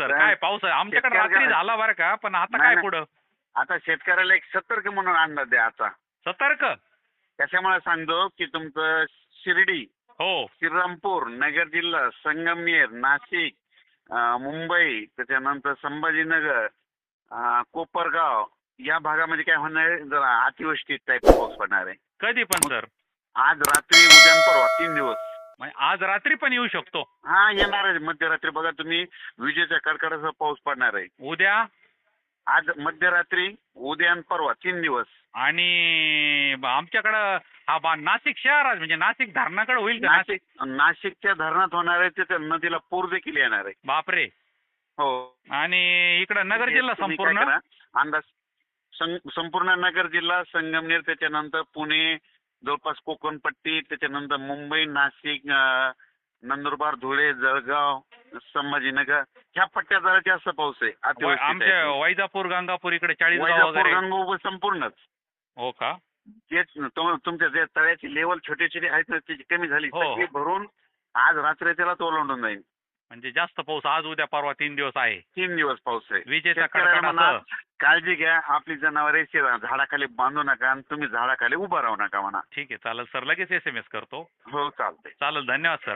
Sir काय पाऊस आहे आमच्याकडे रात्री झाला बरं का पण आता काय. पुढं? आता शेतकऱ्याला एक सतर्क म्हणून अंदाज द्या आता. सतर्क? त्याच्यामुळे सांगतो की तुमचं शिर्डी हो. श्रीरामपूर नगर जिल्हा संगमनेर नाशिक मुंबई त्याच्यानंतर संभाजीनगर कोपरगाव या भागामध्ये काय होणार आहे? जरा अतिवृष्टी टाईप पाऊस पडणार आहे. कधी पण सर. आज रात्री उद्या आणि परवा तीन दिवस. म्हणजे आज रात्री पण येऊ शकतो. हा येणार आहे. मध्यरात्री बघा तुम्ही विजेच्या कडकडाचा पाऊस पडणार आहे. उद्या? आज मध्यरात्री उद्या आणि परवा तीन दिवस. आणि आमच्याकडं हा बा नाशिक शहरात म्हणजे नाशिक धरणाकडे होईल का? नाशिक नाशिक नाशिकच्या धरणात होणार आहे तिथे नदीला पूर देखील येणार आहे. बापरे. हो. आणि इकडं नगर जिल्हा तुम्ही काय संपूर्ण करा, अंदाज सं- संपूर्ण नगर जिल्हा संगमनेर त्याच्यानंतर पुणे जवळपास कोकणपट्टी त्याच्यानंतर मुंबई नाशिक नंदुरबार धुळे जळगाव संभाजीनगर. ह्या पट्ट्यात जरा जास्त पाऊस आहे अतिवृष्टी आमच्या type. वैजापूर गंगापूर इकडे वैजापूर वगैरे. गंगोबर संपूर्णच. हो का? जे तुम- तुमच्या जे तळ्याची लेवल छोटे छोटे आहेत ना त्याची कमी झाली हो, हो. सगळी भरून आज रात्री त्याला ओलांडून जाईल. म्हणजे जास्त पाऊस आज उद्या परवा तीन दिवस आहे. तीन दिवस पाऊस आहे. विजेचा शेतकऱ्याला म्हणा, कडकडाट काळजी घ्या आपली जनावरे शे- झाडाखाली बांधू नका आणि तुम्ही झाडाखाली उभा राहू नका म्हणा. ठीक आहे चालेल सर. लगेच एस एम एस करतो. हो चालतंय. चालेल धन्यवाद सर.